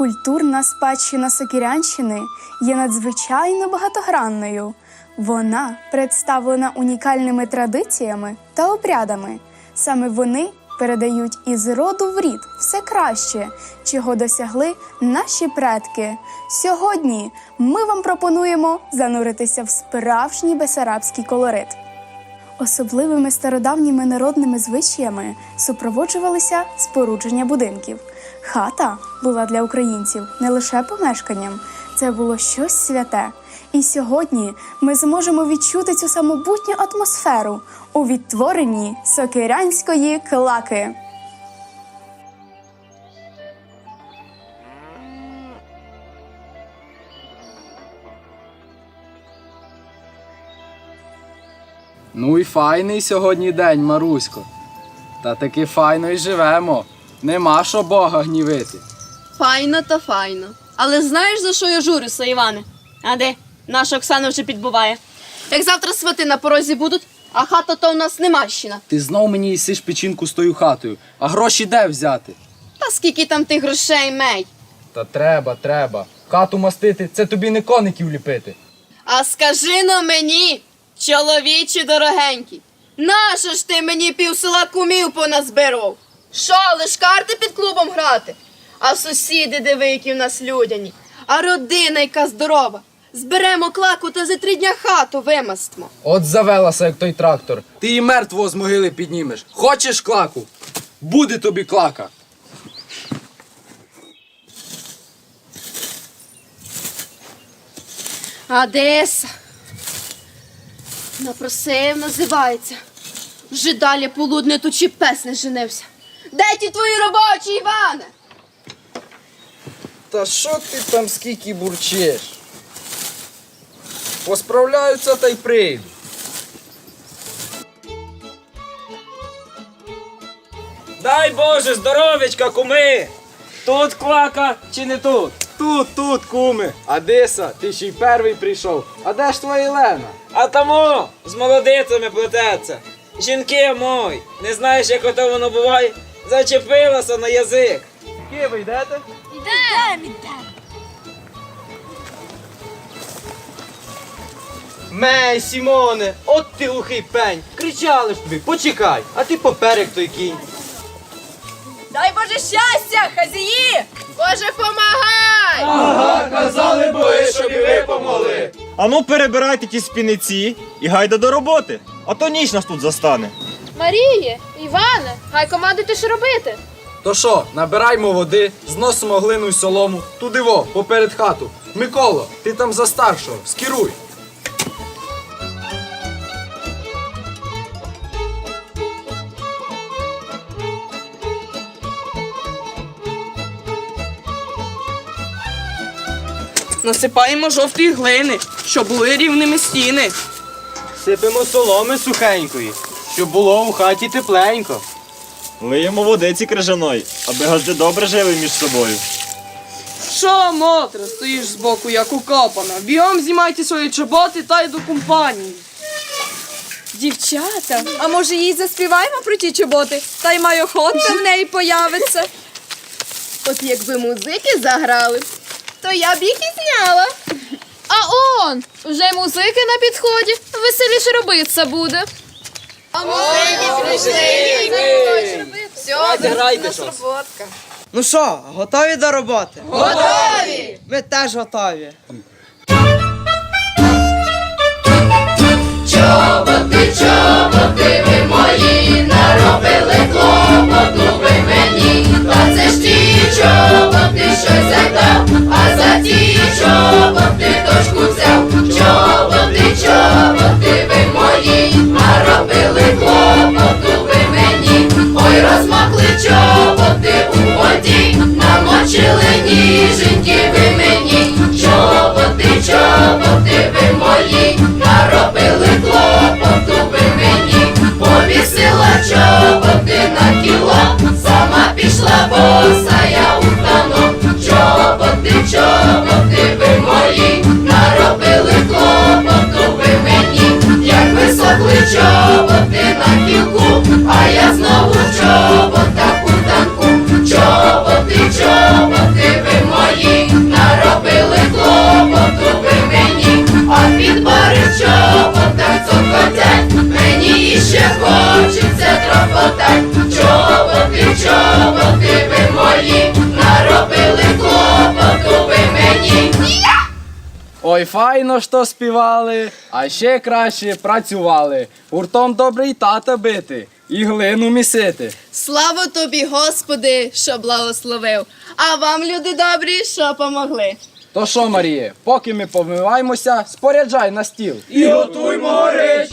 Культурна спадщина Сокирянщини є надзвичайно багатогранною. Вона представлена унікальними традиціями та обрядами. Саме вони передають із роду в рід все краще, чого досягли наші предки. Сьогодні ми вам пропонуємо зануритися в справжній бесарабський колорит. Особливими стародавніми народними звичаями супроводжувалися спорудження будинків. Хата була для українців не лише помешканням, це було щось святе. І сьогодні ми зможемо відчути цю самобутню атмосферу у відтворенні сокирянської клаки. Ну і файний сьогодні день, Марусько. Та таки файно й живемо. Нема що Бога гнівити. Файно та файно. Але знаєш, за що я журюся, Іване? А де? Наша Оксана вже підбуває. Як завтра свати на порозі будуть, а хата то у нас немащина. Ти знов мені їсиш печінку з тою хатою, а гроші де взяти? Та скільки там тих грошей мей? Та треба, треба. Хату мастити це тобі не коників ліпити. А скажи но мені, чоловічі дорогенький, нащо ж ти мені пів села кумів поназбирав? Що, лиш карти під клубом грати? А сусіди диви, які в нас людяні, а родина, яка здорова. Зберемо клаку та за три дня хату вимастимо. От завелася, як той трактор. Ти її мертвого з могили піднімеш. Хочеш клаку? Буде тобі клака. Одеса. Напросив, називається. Вже далі полудне тут чи пес не женився. Де ті твої робочі, Іване? Та що ти там скільки бурчиш? Посправляються та й прийду. Дай Боже, здоровечка, куми! Тут клака чи не тут? Тут, тут, куми. Одеса, ти ще й перший прийшов. А де ж твоя Єлена? А тому з молодицями плететься. Жінки мой, не знаєш, як ото воно буває? Зачепилася на язик. Ки ви йдете? Мей, Сімоне, от ти глухий пень. Кричали ж тобі, почекай, а ти поперек той кінь. Дай Боже щастя, хазії! Боже, помагай! Казали боги, щоб і ви помогли. Ану перебирайте ті спіниці і гайда до роботи, а то ніч нас тут застане. Маріє, Іване, гай командуйте, що робити. То що, набираймо води, зносимо глину й солому, туди во, поперед хату. Миколо, ти там за старшого, скіруй. Насипаємо жовтої глини, щоб були рівними стіни. Сипемо соломи сухенької, щоб було у хаті тепленько. Лиємо водиці крижаної, аби газди добре жили між собою. Що, Мотре, стоїш збоку, як укопана? Бігом знімайте свої чоботи та й до компанії. Дівчата, а може їй заспіваємо про ті чоботи? Та й майохотка в неї появиться. От якби музики заграли, то я б їх і зняла. А он, вже музики на підході, веселіше робиться буде. Все, щось. роботка. Ну що, готові до роботи? Готові! Ми теж готові. Чоботи, чоботи ви мої, наробили клопоту ви мені. Та це ж ті чоботи, що задав, а за ті чоботи дошку взяв. Чоботи, ви мої, наробили клопоту ви мені. Ой, файно що співали, а ще краще працювали. Гуртом добре й тата бити, і глину місити. Слава тобі, Господи, що благословив, а вам, люди добрі, що помогли. То що, Маріє, поки ми помиваємося, споряджай на стіл. І готуймо горич.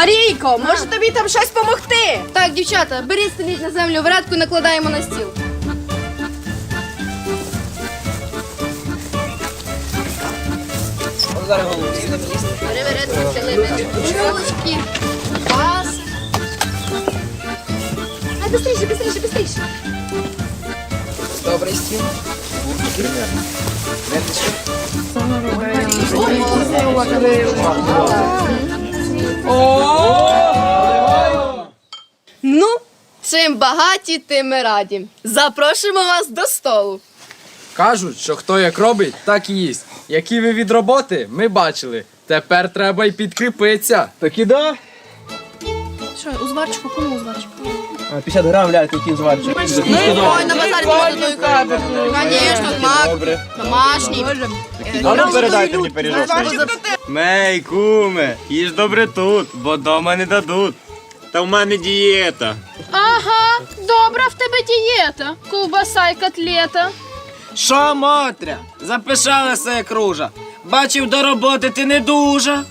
Марійко, може тобі там щось помогти? Так, дівчата, беріть стеліть на землю в рядку, накладаємо на стіл. Чулочки, вас. Ай, быстріше, быстріше, быстріше. Добрий стіл. Ну, чим багаті, тим ми раді. Запрошуємо вас до столу. Кажуть, що хто як робить, так і їсть. Які ви від роботи, ми бачили. Тепер треба й підкріпитися. Так і да. Що, узварчику, кому узварчику? 50 грам ляйте, який зварчик. Ну і ой, на базарі молодою Конечно, мак, домашній. А ну передайте мені пиріжок. Мей, куме, їж добре тут, бо дома не дадуть. Та в мене дієта. Ага, добра в тебе дієта. Ковбаса й котлета. Що, Мотря? Запишалася як ружа. Бачив до роботи ти не дуже.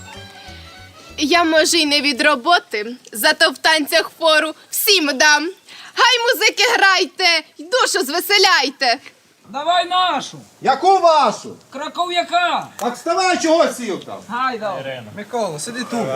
Я може й не від роботи, зато в танцях фору всім дам. Гай музики грайте, й душу звеселяйте. Давай нашу. Яку вашу? Краков'яка. Так вставай, чого сів там? Гайда. Микола, сиди тут.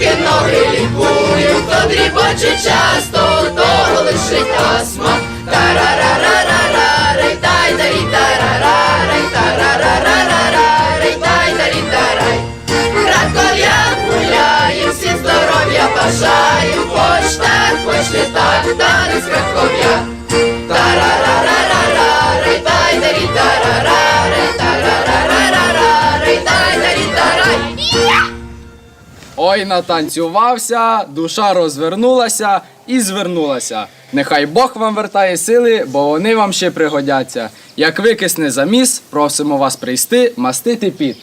Руки, ноги лікуєм, хто дрібоче часто, того лишить астма. Тарарарарарай, тайдарі тарарарай, тарарарарарай, тайдарі тарарай. Краков'як гуляєм, всім здоров'я бажаєм, Ой, натанцювався, душа розвернулася і звернулася. Нехай Бог вам вертає сили, бо вони вам ще пригодяться. Як викисне заміс, просимо вас прийти, мастити під.